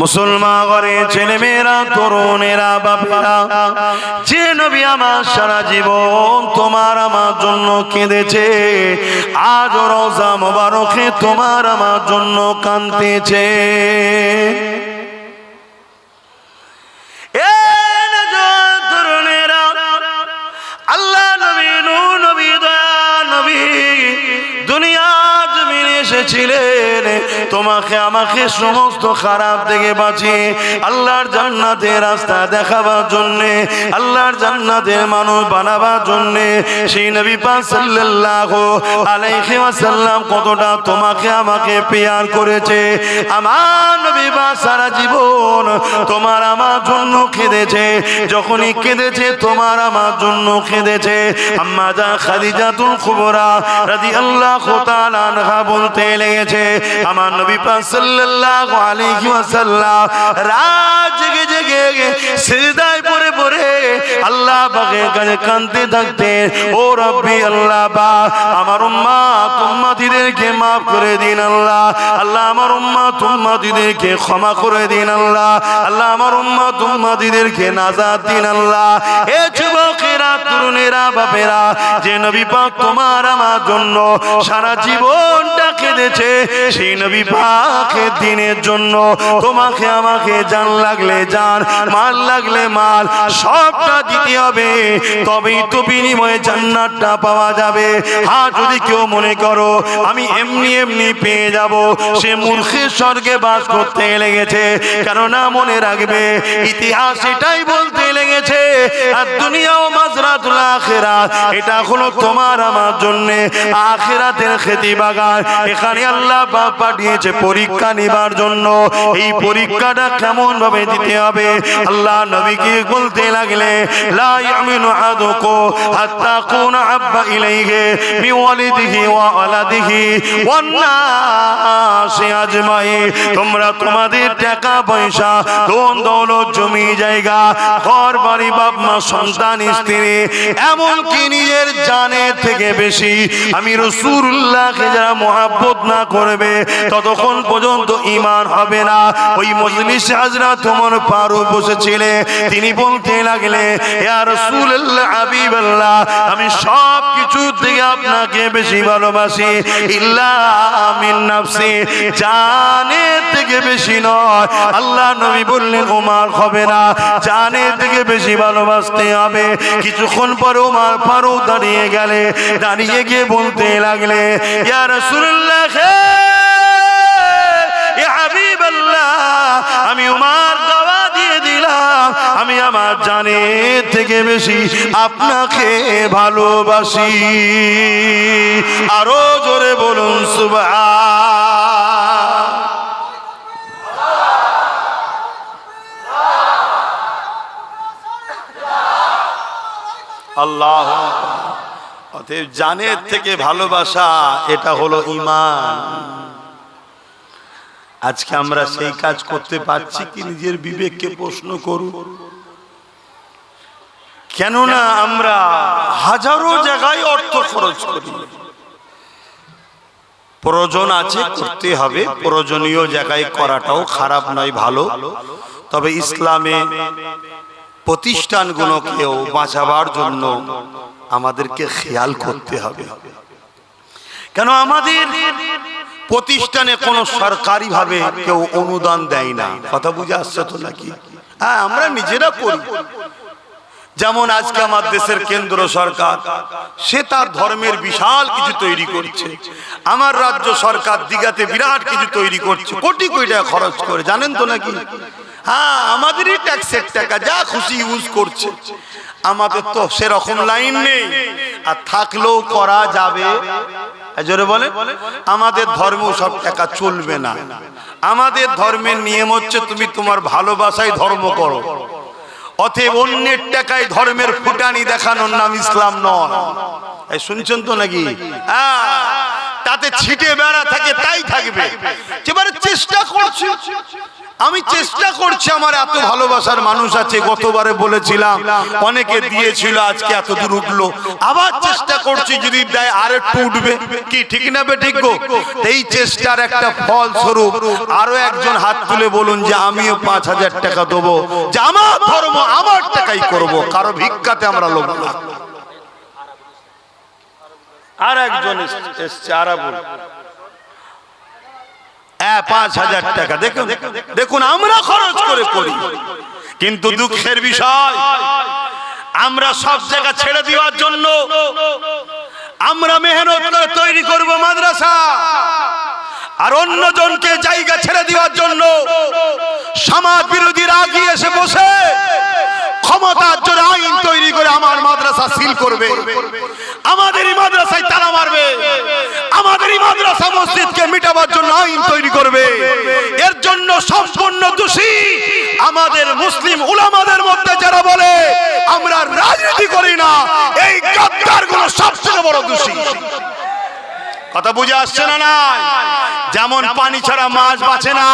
মুসলমান ঘরে ছেলে মেয়েরা, তরুণেরা, বাপেরা, যে নবী আমার সারা জীবন তোমার আমার জন্য কেঁদেছে, আজ রোজা মোবারকে তোমার আমার জন্য কাঁদতেছে। এসেছিলেন তোমাকে আমাকে সমস্ত খারাপ থেকে বাঁচিয়ে আল্লাহর জান্নাতের রাস্তা দেখাবার জন্যে, আল্লাহর জান্নাতের মানুষ বানাবার জন্যে সেই নবী পাক সাল্লাল্লাহু আলাইহি ওয়াসাল্লাম কতটা তোমাকে আমাকে পেয়ার করেছে। আমার নবী বা সারা জীবন তোমার আমার জন্য কেঁদেছে, যখনই কেঁদেছে, তোমার আমার জন্য যা খাদিজাতুল বলতে লেগেছে, আমার নবী পাক সাল্লাল্লাহু আলাইহি ওয়াসাল্লাম রাত জেগে জেগে সিজদায় পড়ে পড়ে আল্লাহ ও রব্বি আল্লাহ আমার উম্মা উম্মতিদেরকে মাফ করে দিন আল্লাহ। আল্লাহ আমার উম্মা উম্মতিদেরকে ক্ষমা করে দিন আল্লাহ। আল্লাহ আমার উম্মা উম্মতিদেরকে নাজাত দিন আল্লাহ। এ তরুণেরা বাপেরা, যে নবী পাক তোমার আমার জন্য সারা সেই নবী দিনের জন্য তোমাকে আমাকে লাগলে মাল লাগলে মাল, সবটা দিতে হবে। তবেই তো বিনিময়ে জান্নাতটা পাওয়া যাবে। যদি কেউ মনে করো, আমি এমনি এমনি পেয়ে যাব, সে মূর্খের স্বর্গে বাস করতে লেগেছে। কেননা মনে রাখবে, ইতিহাস এটাই বলতে লেগেছে, আর দুনিয়াও মাজরাতুল আখিরাত। এটা হলো তোমার আমার জন্য। আখিরাতের খেতি বাগান এখানে আল্লাহ পাক পাঠিয়েছে পরীক্ষা নিবার জন্য। এই পরীক্ষাটা কেমন ভাবে দিতে হবে? আল্লাহ নবীকে বলতে লাগলে তোমরা টাকা পয়সা ধন দৌলত জমি জায়গা ঘর বাড়ি বাপ মা সন্তান, স্ত্রী এমনকি নিজের জানের থেকে বেশি? আমি রসুল্লাহকে যারা মহাব্বত না করবে ততক্ষণ পর্যন্ত ইমান হবে না। ওই মজলিস হাজরা তোমার পারো বসেছিলে তিনি বলতে লাগলে ইয়া হাবিবাল্লাহ আমি সব কিছু আপনাকে বেশি ভালোবাসি। ইল্লা মিন নাফসি। জানের থেকে বেশি নয়। আল্লাহ নবী বললেন ওমার হবে না। জানের থেকে বেশি ভালোবাসতে হবে। কিছুক্ষণ পর ওমার ফারুক দাঁড়িয়ে গেলে, দাঁড়িয়ে গিয়ে বলতে লাগলে, ইয়া রাসূলুল্লাহ ইয়া হাবিবাল্লাহ, আমি উমার আমার জানের থেকে বেশি আপনাকে ভালোবাসি। আরও জোরে বলুন, সুবহান। আল্লাহ। অতএব জানের থেকে ভালোবাসা, এটা হলো ইমান আজকে আমরা সেই কাজ করতে পারছি কি নিজের বিবেককে প্রশ্ন করুন? কেননা আমরা হাজারো জায়গায় অর্থ খরচ করি। প্রয়োজন আছে, করতে হবে। প্রয়োজনীয় জায়গায় করাটাও খারাপ নয়, ভালো। তবে ইসলামে প্রতিষ্ঠানগুলোকেও বাঁচাবার জন্য আমাদেরকে খেয়াল করতে হবে। কেন আমাদের প্রতিষ্ঠানে কোনো সরকারি ভাবে কেউ অনুদান দেয় না? কথা বুঝে আসছে তো নাকি? হ্যাঁ আমরা নিজেরা করি। যেমন আজকে আমার দেশের কেন্দ্র সরকার, সে তার ধর্মের বিশাল কিছু তৈরি করছে। আমার রাজ্য সরকার দিঘাতে বিরাট কিছু তৈরি করছে। কোটি কোটি টাকা খরচ করে, জানেন তো নাকি? হ্যাঁ আমাদেরই ট্যাক্সের টাকা, যা খুশি ইউজ করছে। আমাদের তো সেরকম লাইন নেই। আর থাকলেও করা যাবে। জোরে বলে আমাদের ধর্ম সব টাকা চলবে না। আমাদের ধর্মের নিয়ম হচ্ছে তুমি তোমার ভালোবাসায় ধর্ম করো। অতএব অন্যের টাকায় ধর্মের ফুটানি দেখানোর নাম ইসলাম নয়। শুনছেন তো নাকি? হ্যাঁ, তাতে ছিটে বেড়া থাকে তাই থাকবে। এবারে চেষ্টা করছি। আমি চেষ্টা করছি আমার এত ভালোবাসার মানুষ আছে গতবারে বলেছিলাম অনেকে দিয়েছিল আজকে এত দূর উঠল। আবার চেষ্টা করছি যদি দেয় আর একটু উঠবে। কি ঠিক না বে ঠিক গো? এই চেষ্টার একটা ফল স্বরূপ আরও একজন হাত তুলে বলুন যে আমিও পাঁচ হাজার টাকা দেবো। যে আমার ধর্ম আমার টাকাই করব। কারও ভিক্ষাতে আমরা লোক না। আর একজন এস- এসছে হ্যাঁ পাঁচ হাজার টাকা, দেখুন দেখুন, আমরা খরচ করে করি। কিন্তু দুঃখের বিষয়, আমরা সব জায়গা ছেড়ে দেওয়ার জন্য আমরা মেহনত করে তৈরি করব মাদ্রাসা। আর অন্য অন্যজনকে জায়গা ছেড়ে দেওয়ার জন্য সমাজ বিরোধীরা এসে বসে ক্ষমতার জন্য আইন তৈরি করে আমার মাদ্রাসা সিল করবে। আমাদেরই মাদ্রাসায় তালা মারবে। আমাদেরই মাদ্রাসা মসজিদকে মিটাবার জন্য আইন তৈরি করবে। এর জন্য সম্পূর্ণ দোষী আমাদের মুসলিম উলামাদের মধ্যে যারা বলে, আমরা রাজনীতি করি না, এই গাদ্দারগুলো সবচেয়ে বড় দোষী। কথা বুঝে আসছে না না যেমন পানি ছাড়া মাছ বাঁচে না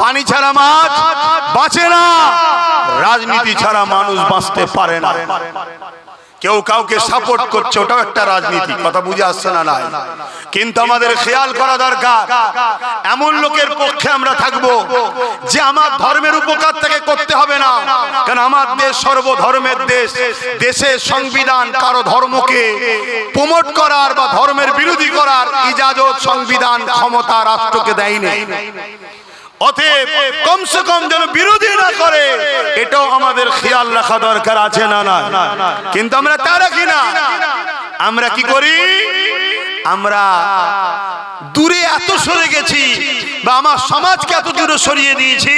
পানি ছাড়া মাছ বাঁচে না। রাজনীতি ছাড়া মানুষ বাঁচতে পারে না। কেউ কাউকে সাপোর্ট করছে, ওটাও একটা রাজনীতি, কথা বুঝে আসছে না নাই? কিন্তু আমাদের খেয়াল করা দরকার, এমন লোকের পক্ষে আমরা থাকব যে আমার ধর্মের উপকার থেকে করতে হবে না। কারণ আমার দেশ সর্বধর্মের দেশ, দেশের সংবিধান কারও ধর্মকে প্রমোট করার বা ধর্মের বিরোধী করার ইজাজত, সংবিধান, ক্ষমতা রাষ্ট্রকে দেয়নি। অতএব কমসে কম যেন বিরোধী না করে। এটাও আমাদের খেয়াল রাখা দরকার আছে না না কিন্তু আমরা তা রাখি না। আমরা কি করি? আমরা দূরে এত সরে গেছি বা আমার সমাজকে এত দূরে সরিয়ে দিয়েছি।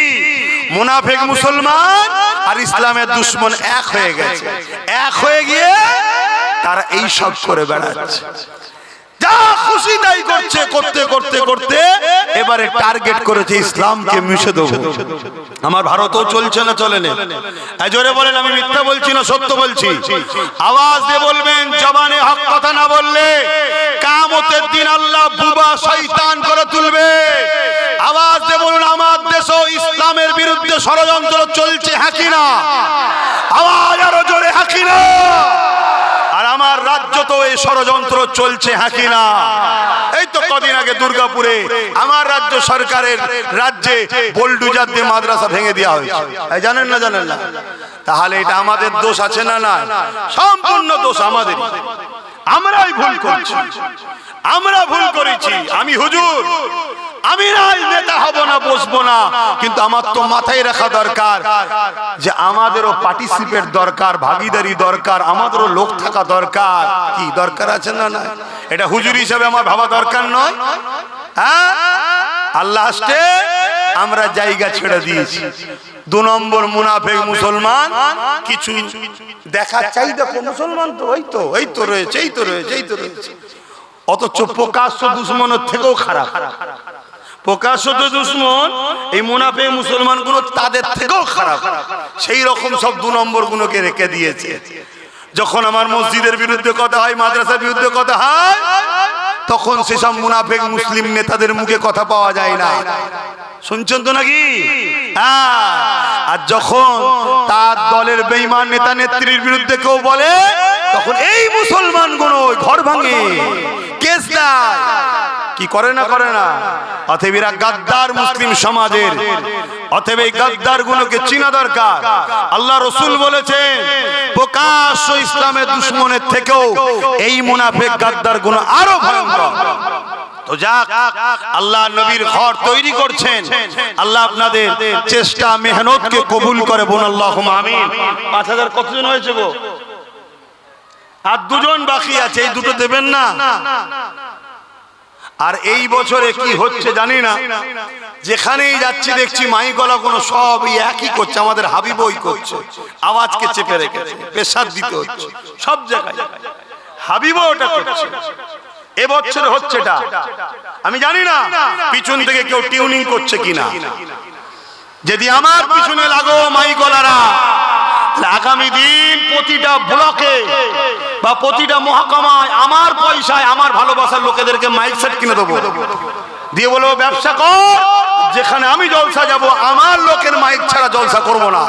মুনাফেক মুসলমান আর ইসলামের দুশ্মন এক হয়ে গেছে। এক হয়ে গিয়ে তারা এই সব করে বেড়াচ্ছে। যা খুশি তাই করছে, করতে করতে করতে, এবারে টার্গেট করেছে ইসলামকে মিশে দেবো। আমার ভারতও চলছে না, চলে না। জোরে বলেন, আমি মিথ্যা বলছি না, সত্য বলছি? আওয়াজ দিয়ে বলবেন, জবানে হক কথা না বললে কামতের দিন আল্লাহ বুবা শয়তান করে তুলবে। আওয়াজ দিয়ে বলুন, আমার দেশও ইসলামের বিরুদ্ধে ষড়যন্ত্র চলছে হাকি না? আওয়াজ আরও জোরে হাকি না? আর আমার রাজ্য তো এই ষড়যন্ত্র চলছে হাকি না? এই তো কদিন আগে দুর্গাপুরে আমার রাজ্য সরকারের রাজ্যে বোল্ডুজার দিয়ে মাদ্রাসা ভেঙে দেওয়া হয়েছে। জানেন না জানেন না? তাহলে এটা আমাদের দোষ আছে না না সম্পূর্ণ দোষ আমাদের আমরাই ভুল করছি। আমরা ভুল করেছি। আমি হুজুর। আমি রাজ নেতা হব না, বসবো না। কিন্তু আমার তো মাথায় রাখা দরকার যে আমাদেরও পার্টিসিপেট দরকার, ভাগিদারি দরকার, আমাদেরও লোক থাকা দরকার। কি দরকার আছে না না এটা হুজুর হিসাবে আমার ভাবা দরকার নয়। হ্যাঁ? আল্লাহ আসতে আমরা জায়গা ছেড়ে দিয়েছি। দু নম্বর মুনাফেক মুসলমান কিছু দেখা চাই দেখো, মুসলমান তো, ওই তো এই তো রয়েছে, এই তো রয়েছে, এই তো রয়েছে। অথচ প্রকাশ্য দুশ্মনের থেকেও খারাপ। প্রকাশ্য তো দুশ্মন এই মুনাফে মুসলমানগুলো তাদের থেকেও খারাপ। সেই রকম সব দু নম্বর গুলোকে রেখে দিয়েছে। যখন আমার মসজিদের বিরুদ্ধে কথা হয় মাদ্রাসার বিরুদ্ধে কথা হয় তখন সেসব মুনাফেক মুসলিম নেতাদের মুখে কথা পাওয়া যায় না। শুনছেন তো নাকি? হ্যাঁ। আর যখন তার দলের বেইমান নেতা নেত্রীর বিরুদ্ধে কেউ বলে তখন এই মুসলমানগুলো ঘর ভাঙে। কি করে না করে না? গাদ্দার মুসলিম সমাজের। এই গাদ্দার গুলোকে চিনা দরকার। আল্লাহ রসুল বলেছেন, প্রকাশ্য ইসলামের দুশ্মনের থেকেও এই মুনাফেক গাদ্দারগুলো আরও ভয়ঙ্কর। আল্লাহ নবীর ঘর তৈরি করছেন। আল্লাহ আপনাদের চেষ্টা, মেহনতকে কবুল করে বোন আল্লাহ পাঁচ হাজার কতজন হয়েছে গো? আর দুজন বাকি আছে, এই দুটো দেবেন না? আর এই বছরে কি হচ্ছে জানি না। যেখানেই যাচ্ছি দেখছি মাই গলা কোনো সব একই করছে আমাদের হাবিবই করছে। আওয়াজকে চেপে রেখেছে পেশার দিতে হচ্ছে। সব জায়গায়। হাবিবও ওটা করছে। এবছর হচ্ছে এটা। আমি জানি না পিছন থেকে কেউ টিউনিং করছে কিনা। যদি আমার পিছনে লাগো মাই গলারা আগামী দিন প্রতিটা ব্লকে বা প্রতিটা মহকুমায় আমার পয়সায় আমার ভালোবাসার লোকেদেরকে মাইক সেট কিনে দেবো। দিয়ে বলব, ব্যবসা কর, যেখানে আমি জলসা যাব, আমার লোকের মাইক ছাড়া জলসা করব না।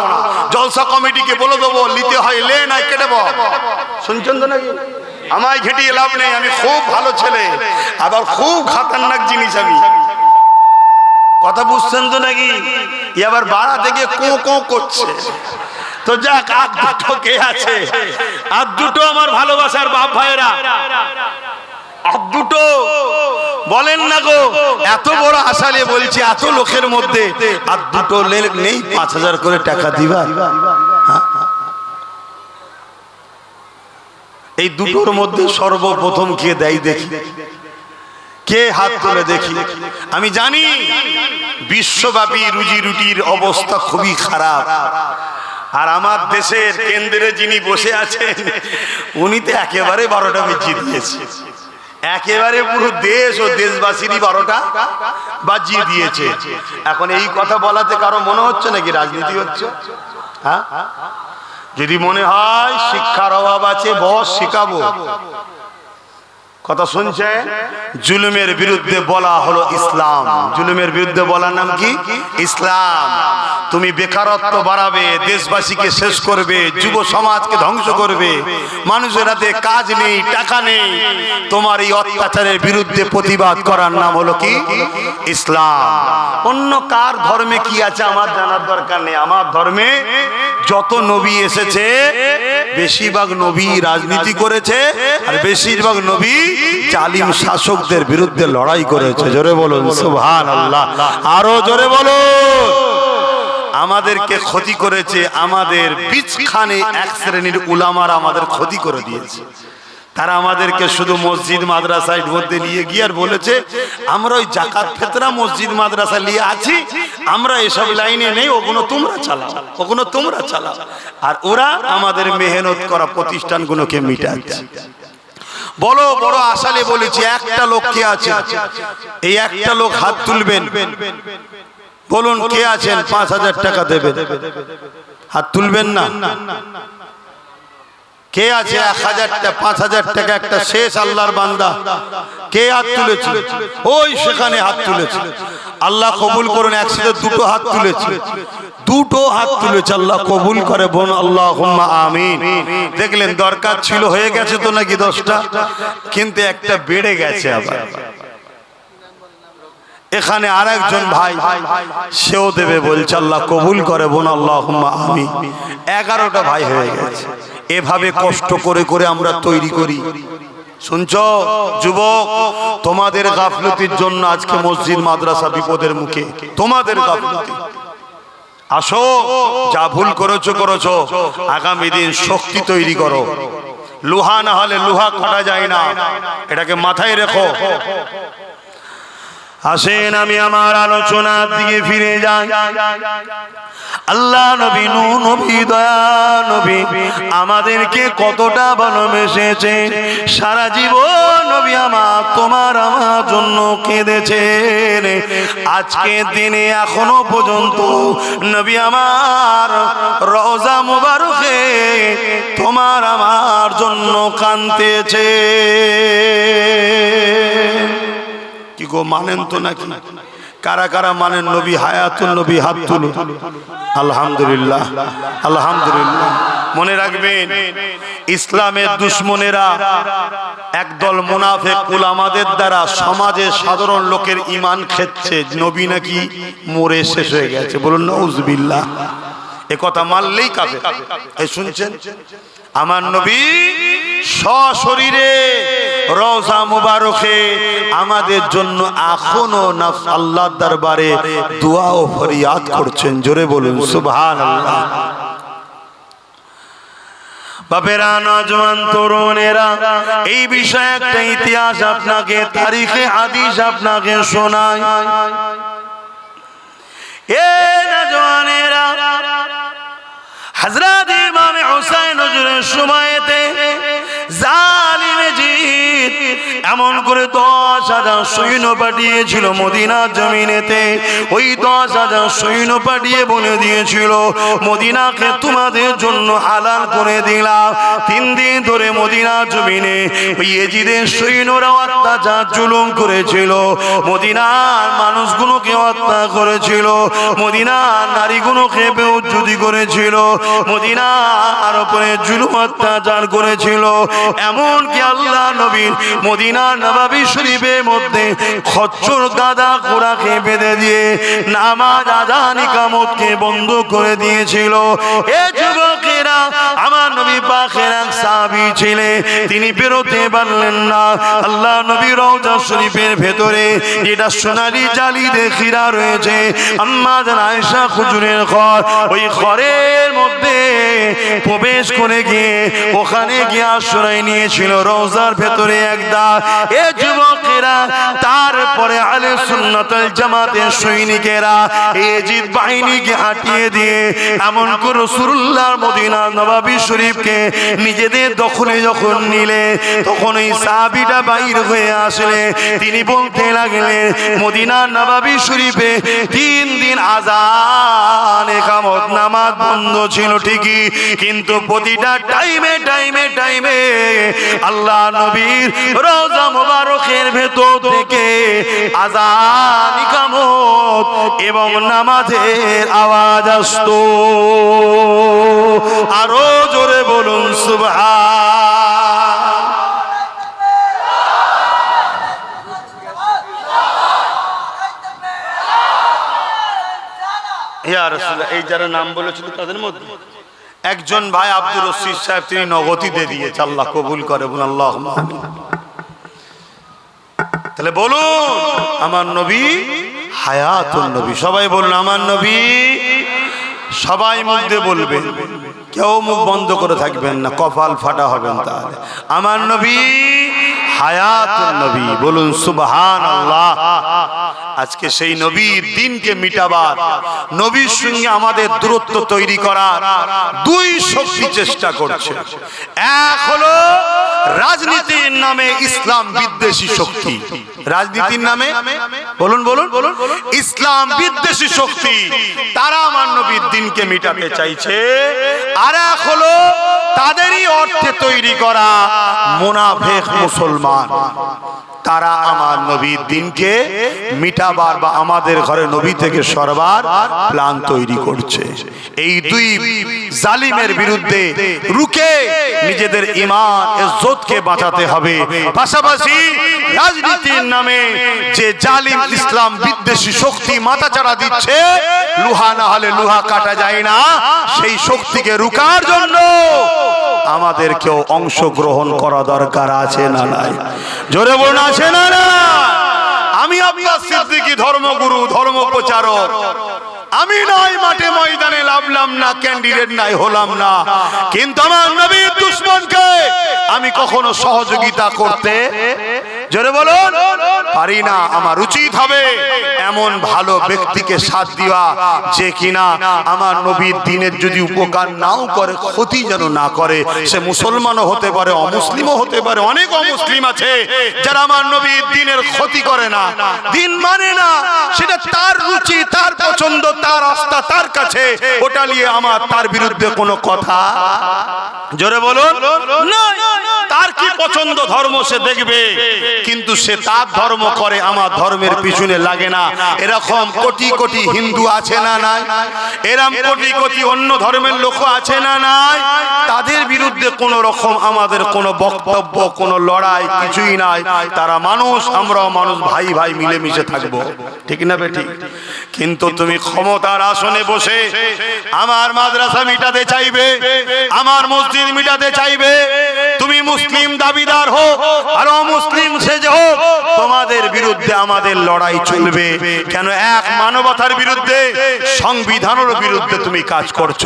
জলসা কমিটিকে বলে দেবো, নিতে হয়, লে নাই, কেটে শুনছেন তো নাকি? আমায় ঘেটিয়ে লাভ নেই, আমি খুব ভালো ছেলে, আবার খুব খাতারনাক জিনিস আমি। কথা বুঝছেন তো নাকি? আবার বাড়া থেকে কো কো করছে। তো যাক আর দুটো কে আছে? আর দুটো আমার ভালোবাসার বাপ ভাইয়েরা। আর দুটো, বলেন না গো, এত বড় আশা নিয়ে বলছি, এত লোকের মধ্যে। আর দুটো নেই, পাঁচ হাজার করে টাকা দিবা? এই দুটোর মধ্যে সর্বপ্রথম কে দেয় দেখি। কে হাত তুলে দেখি? আমি জানি, বিশ্বব্যাপী রুজি রুটির অবস্থা খুবই খারাপ। আর আমার দেশের কেন্দ্রে যিনি বসে আছেন, উনি তো একেবারে বারোটা বেজিয়ে দিয়েছে। একেবারে পুরো দেশ ও দেশবাসীরই বারোটা বাজিয়ে দিয়েছে। এখন এই কথা বলাতে কারও মনে হচ্ছে নাকি রাজনীতি হচ্ছে? হ্যাঁ? যদি মনে হয় শিক্ষার অভাব আছে, বস শিখাবো। কথা শুনছে? জুলুমের বিরুদ্ধে বলা হলো ইসলাম। জুলুমের বিরুদ্ধে বলার নাম কি? ইসলাম। তুমি বেকারত্ব বাড়াবে, দেশবাসীকে শেষ করবে, যুব সমাজকে ধ্বংস করবে, মানুষের হাতে কাজ নেই, টাকা নেই। তোমার এই অত্যাচারের বিরুদ্ধে প্রতিবাদ করার নাম হলো কি? ইসলাম। অন্য কার ধর্মে কি আছে আমার জানার দরকার নেই। আমার ধর্মে যত নবী এসেছে, বেশিরভাগ নবী রাজনীতি করেছে, আর বেশিরভাগ নবী জালিম শাসকদের বিরুদ্ধে লড়াই করেছে। জোরে বলুন সুবহান আল্লাহ আরও জোরে বলো আমাদেরকে ক্ষতি করেছে, আমাদের বিচখানে এক শ্রেণির উলামার আমাদের ক্ষতি করে দিয়েছে। তারা আমাদেরকে শুধু মসজিদ মাদ্রাসার মধ্যে নিয়ে গিয়ে আর বলেছে, আমরা ওই জাকাত ফেতরা মসজিদ মাদ্রাসা নিয়ে আছি, আমরা এসব লাইনে নেই, ওগুলো তোমরা চালাও, ওগুলো তোমরা চালাও। আর ওরা আমাদের মেহনত করা প্রতিষ্ঠানগুলোকে মিটাচ্ছে। বলো, বড় আশালে বলেছি, একটা লোক কে আছে? এই একটা লোক হাত তুলবেন। বলুন কে আছেন? পাঁচ হাজার টাকা দেবেন। হাত তুলবেন না? কে আছে? এক হাজারটা পাঁচ হাজার টাকা একটা শেষ আল্লাহর বান্দা। কে হাত তুলেছে? ওই সেখানে হাত তুলেছে। আল্লাহ কবুল করুন একসাথে দুটো হাত তুলেছে। দুটো হাত তুলেছে আল্লাহ কবুল করে বোন আল্লাহ আমিন। দেখলেন দরকার ছিল হয়ে গেছে তো নাকি দশটা? কিন্তু একটা বেড়ে গেছে আবার। এখানে আর একজন ভাই, সেও দেবে, বলছে আল্লাহ কবুল করে বোন আল্লাহ আমি এগারোটা ভাই হয়ে গেছে। এভাবে কষ্ট করে করে আমরা তৈরি করি। শুনছ, যুবক, তোমাদের গাফলতির জন্য আজকে মসজিদ, মাদ্রাসা বিপদের মুখে। তোমাদের গাফলতি। আসো, যা ভুল করেছ করেছ। আগামী দিন শক্তি তৈরি করো। লোহা না হলে লোহা কাটা যায় না। এটাকে মাথায় রেখো। আসেন, আমি আমার আলোচনার দিকে ফিরে যাই। আল্লাহ নবী নূ নবী, দয়া নবী, আমাদেরকে কতটা ভালোবেসেছে। সারা জীবন নবী আমার, তোমার আমার জন্য কেঁদেছেন। আজকে দিনে এখনও পর্যন্ত নবী আমার রওজা মুবারকে তোমার আমার জন্য কানতেছে কি গো মানেন তো নাকি? কারা কারা মানেন নবী হায়াতুল নবী হাত তুলুন আলহামদুলিল্লাহ আলহামদুলিল্লাহ। মনে রাখবেন, ইসলামের দুশ্মনেরা একদল মুনাফেক আমাদের দ্বারা সমাজে সাধারণ লোকের ইমান খেচ্ছে। নবী নাকি মরে শেষ হয়ে গেছে। বলুন, নউজবিল্লাহ। এ কথা মানলেই কাবে এই শুনছেন? আমার নবী সশরীরে রওজা মুবারকে আমাদের জন্য এখনও নাফ আল্লাহ দরবারে দোয়া ও ফরিয়াদ করছেন। জোরে বলুন, সুবহানাল্লাহ। বাপেরা, নজওয়ান, তরুণেরা, এই বিষয়ে একটা ইতিহাস আপনাকে, তারিখে হাদিস আপনাকে শোনায় এ নজওয়ানেরা হজরত ইমাম হুসাইন নজরের সময়তে যা এমন করে দশ হাজার সৈন্য পাঠিয়েছিল মদিনা জমিনেতে। ওই দশ হাজার সৈন্য পাঠিয়ে বলে দিয়েছিল, মদিনাকে তোমাদের জন্য হালাল করে দিলাম। তিন দিন ধরে মদিনা জমিনে ওই এজিদের সৈন্যরা অত্যাচার, জুলুম করেছিল। মদিনার মানুষগুলোকে হত্যা করেছিল। মদিনার নারীগুলোকে বেউজ্জুতি করেছিল। মদিনা মদিনার উপরে জুলুম অত্যাচার করেছিল। এমন এমনকি আল্লাহ নবীর শরীফের মধ্যে বেঁধে দিয়ে নামাজ আদানি কামতকে বন্ধ করে দিয়েছিল। এ আমার নবী সাহাবী ছিলেন তিনি বেরোতে পারলেন না। আল্লাহ নবী রওজা শরীফের ভেতরে যেটা সোনালি জালি দেখিরা রয়েছে আয়েশা খুজুরের ঘর, ওই ঘরের মধ্যে প্রবেশ করে গিয়ে ওখানে গিয়ে আশ্রয় নিয়েছিল। রওজার ভেতরে একদা এ তারপরে আলে সুন্নাতুল জামাতের সৈনিকেরা এজিদ বাহিনীকে হাঁটিয়ে দিয়ে এমন করে রসুল্লাহর মদিনা নবাবী শরীফকে নিজেদের দখলে যখন নিলে, তখন হয়ে আসলে। তিনি বলতে লাগলেন, মদিনা নবাবী শরীফে তিন দিন আজান একামত নামাজ বন্ধ ছিল ঠিকই, কিন্তু প্রতিটা টাইমে টাইমে টাইমে আল্লাহ নবীর রোজা মোবারকের ভেতর ইকামত এবং নামাজের আওয়াজ আসতো। আরও জোরে বলুন এই যারা নাম বলেছিল তাদের মধ্যে একজন ভাই আব্দুর রশিদ সাহেব, তিনি নগতিতে দিয়েছে, আল্লাহ কবুল করে বলুন আল্লাহ তাহলে বলুন, আমার নবী হায়াতুল নবী। সবাই বলুন, আমার নবী। সবাই মুখ দিয়ে বলবেন। কেউ মুখ বন্ধ করে থাকবেন না, কপাল ফাটা হবেন তাহলে। আমার নবী হায়াতুল নবী, বলুন সুবহান আজকে সেই নবীর দিনকে মিটাবার, নবীর সঙ্গে আমাদের দূরত্ব তৈরি করার দুই শক্তি চেষ্টা করছে। এক হলো রাজনীতির নামে ইসলাম বিদ্বেষী শক্তি। রাজনীতির নামে? বলুন বলুন বলুন। ইসলাম বিদ্বেষী শক্তি। তারা আমার নবীর দিনকে মিটাতে চাইছে। আর এক হলো তাদেরই অর্থে তৈরি করা মোনাফেক মুসলমান। তারা আমার নবীর দিনকে মিটাবার বা আমাদের ঘরে নবী থেকে সরবার প্ল্যান তৈরি করছে। এই দুই জালিমের বিরুদ্ধে রুকে নিজেদের ইমান ইজ্জতকে বাঁচাতে হবে। পাশাপাশি রাজনীতির নামে যে জালিম ইসলাম বিদ্বেষী শক্তি মাথাচাড়া দিচ্ছে, লোহা না হলে লোহা কাটা যায় না। সেই শক্তিকে রুকার জন্য আমাদেরকেও অংশগ্রহণ করা দরকার আছে না নাই? জোরে বলুন, আছে না না আমি আপনার সিদ্দিকী ধর্মগুরু, ধর্ম প্রচারক। আমি নাই, মাঠে ময়দানে লাভলাম না ক্যান্ডিডেট নাই, হলাম না। কিন্তু আমার নবীর দুশ্মনকে আমি কখনো সহযোগিতা করতে, জোরে বলুন, পারি না, আমার উচিত হবে এমন ভালো ব্যক্তিকে সাথ দিবা যে কিনা আমার নবীর দিনের যদি উপকার নাও করে, ক্ষতি যেন না করে। সে মুসলমানও হতে পারে, অমুসলিমও হতে পারে, অনেক অমুসলিম আছে যারা আমার নবীর দিনের ক্ষতি করে না। দিন মানে না সেটা তার রুচি তার পছন্দ তার আস্থা তার কাছে ওটা নিয়ে আমার তার বিরুদ্ধে কোনো কথা জোরে বলুন। না তার কি পছন্দ ধর্ম সে দেখবে? কিন্তু সে তার ধর্ম করে আমার ধর্মের পিছনে লাগে না। এরকম কোটি কোটি হিন্দু আছে না নাই? এরকম কোটি কোটি অন্য ধর্মের লোক আছে না নাই? তাদের বিরুদ্ধে কোন রকম আমাদের কোনো বক্তব্য কোনো লড়াই কিছুই নাই। তারা মানুষ আমরাও মানুষ ভাই ভাই মিলেমিশে থাকব। ঠিক না বেটি কিন্তু তুমি ক্ষমতার আসনে বসে আমার মাদ্রাসা মিটাতে চাইবে আমার মসজিদ মিটাতে চাইবে তুমি মুসলিম দাবিদার হোক আর অমুসলিম সেজে হোক, তোমাদের বিরুদ্ধে আমাদের লড়াই চলবে। কেন এক মানবতার বিরুদ্ধে, সংবিধানের বিরুদ্ধে তুমি কাজ করছ?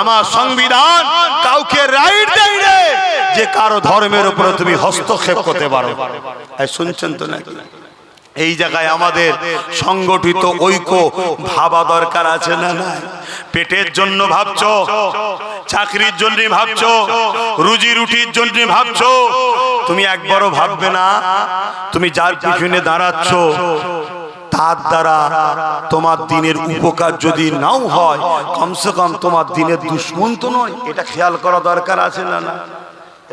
আমার সংবিধান কাউকে রাইট দেয় না যে কারও ধর্মের উপরে তুমি হস্তক্ষেপ করতে পারো। শুনছেন তো নাকি? এই জায়গায় আমাদের সংগঠিত ঐক্য ভাবা দরকার আছে না না পেটের জন্য ভাবছ, চাকরির জন্য ভাবছ, রুজি রুটির জন্য ভাবছ? তুমি একবারও ভাববে না? তুমি যার পিছনে দাঁড়াচ্ছ, তার দ্বারা তোমার দিনের উপকার যদি নাও হয়, কমসে কম তোমার দিনের দুশ্মন তো নয়। এটা খেয়াল করা দরকার আছে না না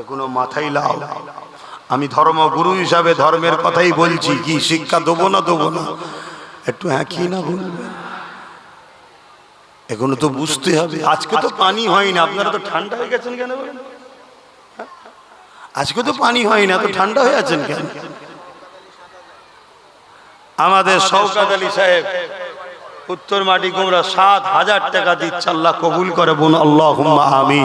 এগুলো মাথায় লাও। আমি ধর্মগুরু হিসাবে ধর্মের কথাই বলছি, কি শিক্ষা দেবো না দেবো না? একটু হ্যাঁ কি না বলবেন? এগুলো তো বুঝতে হবে। আজকে তো পানি হয় না, আপনারা তো ঠান্ডা হয়ে গেছেন কেন? আজকে তো পানি হয় না, তো ঠান্ডা হয়ে আছেন কেন? আমাদের শওকাত আলী সাহেব উত্তর মাটি কুমড়া সাত হাজার টাকা দিচ্ছে আল্লাহ কবুল করে বোন আল্লাহ আমি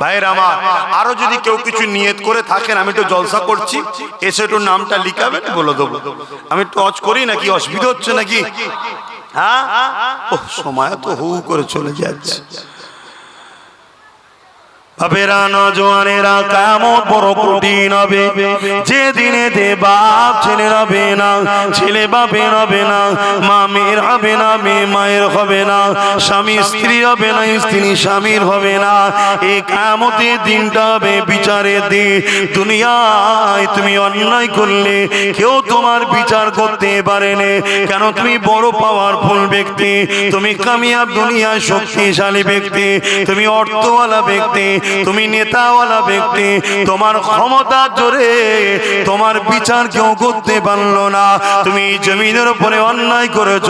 ভাইয়ের আমার, আরও যদি কেউ কিছু নিয়ত করে থাকেন, আমি একটু জলসা করছি, এসে একটু নামটা লিখাবেন, বলে দেবো। আমি টচ করি নাকি, অসুবিধা হচ্ছে নাকি? হ্যাঁ? ও সময় তো হু করে চলে যাচ্ছে। বাপেরা নজওয়ানেরা কেমন বড় কঠিন হবে। যে দিনে দে বাপ ছেলে হবে না, ছেলে বাপের হবে না, মা মেয়ের হবে না, মেয়ে মায়ের হবে না, স্বামী স্ত্রী হবে না, স্ত্রী স্বামীর হবে না। এই কামতের দিনটা হবে বিচারের দিন। দুনিয়ায় তুমি অন্যায় করলে কেউ তোমার বিচার করতে পারেনি কেন তুমি বড় পাওয়ারফুল ব্যক্তি? তুমি কামিয়াব দুনিয়ায় শক্তিশালী ব্যক্তি। তুমি অর্থওয়ালা ব্যক্তি। তুমি নেতাওয়ালা ব্যক্তি, তোমার ক্ষমতা জোরে, তোমার বিচার কেউ করতে পারল না। তুমি জমিনের উপরে অন্যায় করেছ,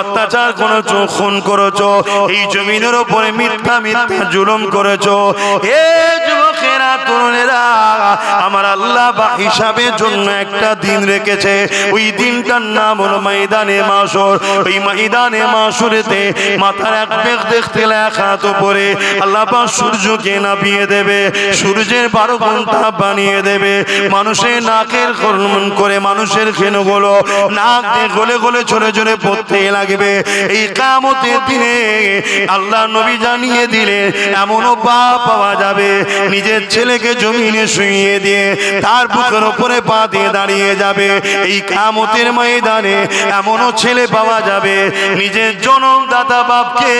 অত্যাচার করেছ, খুন করেছ, এই জমিনের উপরে মিথ্যা মিথ্যা জুলুম করেছ। এ যুবকেরা, তরুণেরা, আমার আল্লাহ বা হিসাবের জন্য একটা দিন রেখেছে। ওই দিনটার নাম হলো ময়দানে মাসর ওই ময়দানে মাসুরেতে মাথার এক বেগ দেখতে লেখা তো পরে আল্লাহ পাক সূর্যকে নামিয়ে দেবে, সূর্যের বারো ঘণ্টা বানিয়ে দেবে, মানুষের নাকের কর্মন করে মানুষের খেনুগুলো নাক গলে গলে চলে চলে পড়তে লাগবে। এই কামতের দিনে আল্লাহ নবী জানিয়ে দিলে এমনও বাপ পাওয়া যাবে, নিজের ছেলেকে জমিনে শুইয়ে দিয়ে তার বুকের ওপরে পা দিয়ে দাঁড়িয়ে যাবে। এই কামতের ময়দানে এমনও ছেলে পাওয়া যাবে, নিজের জনমদাতা বাপকে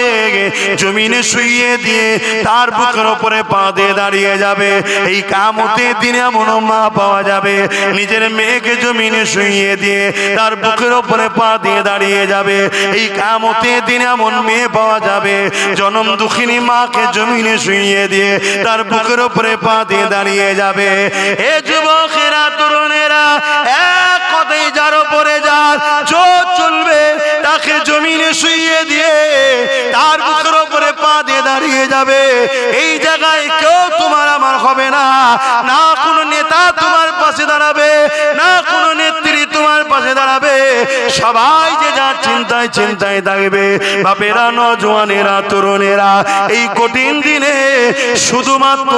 জমিনে শুইয়ে দিয়ে তার বুকের ওপরে পা দাঁড়িয়ে যাবে। এই কামতের দিনে এমনও মা পাওয়া যাবে। নিজের মেয়েকে জমিনে শুইয়ে দিয়ে তার বুকের ওপরে পা দিয়ে দাঁড়িয়ে যাবে। এই দিনে এমন মেয়ে পাওয়া যাবে। জনম দুঃখিনী মাকে জমিনে শুইয়ে দিয়ে তার বুকের ওপরে পা দিয়ে দাঁড়িয়ে যাবে। এ যুবকেরা, তরুণেরা, এক কথাই যার ওপরে যার চলবে। তাকে জমিনে শুইয়ে দিয়ে তার বুকের উপরে পা দিয়ে দাঁড়িয়ে যাবে। এই জায়গায় কেউ তোমার আমার হবে না। না কোনো নেতা তোমার পাশে দাঁড়াবে, না কোনো নেত্রী পাশে দাঁড়াবে। সবাই যে যার চিন্তায় চিন্তায় থাকবে বাপেরা, নজওয়ানেরা, তরুণেরা, এই কঠিন দিনে শুধুমাত্র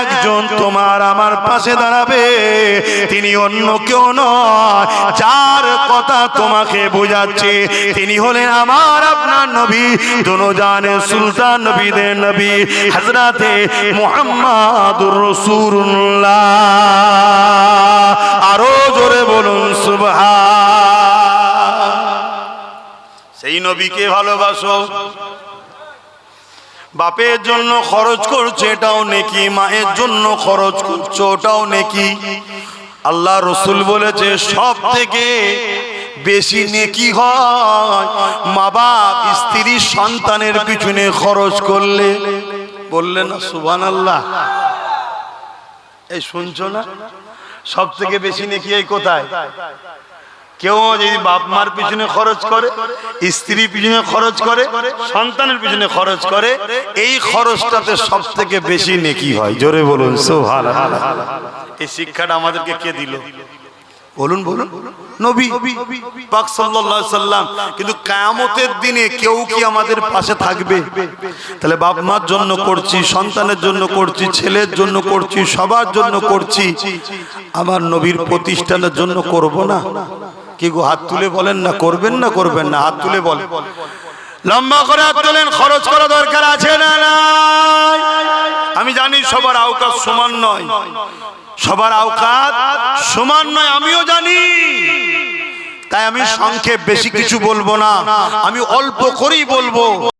একজন তোমার আমার পাশে দাঁড়াবে। তিনি অন্য কেউ নয়, যার কথা তোমাকে বোঝাচ্ছে। তিনি হলেন আমার আপনার নবী দোনো জানে সুলতান নবীদের নবী হজরতে মোহাম্মদুর রসুল্লাহ আরও বলুন সুবহা সেই নবীকে ভালোবাসো। বাপের জন্য খরচ করছে, এটাও নেকি। মায়ের জন্য খরচ করছ, ওটাও নেকি। আল্লাহ রসুল বলেছে সব থেকে বেশি নেকি হয় মা বাপ স্ত্রী, সন্তানের পিছনে খরচ করলে। বললেন সুবান আল্লাহ এই শুনছো না? সব থেকে বেশি নেকি এই কোথায়? কেউ যদি বাপ মার পিছনে খরচ করে স্ত্রী পিছনে খরচ করে সন্তানের পিছনে খরচ করে এই খরচটাতে সব থেকে বেশি নেকি হয়? জোরে বলুন সোহাল এই শিক্ষাটা আমাদেরকে কে দিল? বলুন বলুন। নবী, পাক সাল্লাল্লাহু সাল্লাম। কিন্তু কিয়ামতের দিনে কেউ কি আমাদের পাশে থাকবে? তাহলে বাপ মার জন্য করছি, সন্তানের জন্য করছি, ছেলের জন্য করছি, সবার জন্য করছি। আমার নবীর প্রতিষ্ঠানের জন্য করব না? কি গো, হাত তুলে বলেন না? করবেন না করবেন না? হাত তুলে বলেন। লম্বা করে হাত তোলেন, খরচ করা দরকার আছে না নাই? আমি জানি সবার আওকাত সমান নয়। সবার আওকাত সমান নয় আমিও জানি। তাই আমি সংক্ষেপ বেশি কিছু বলব না। আমি অল্প করেই বলব।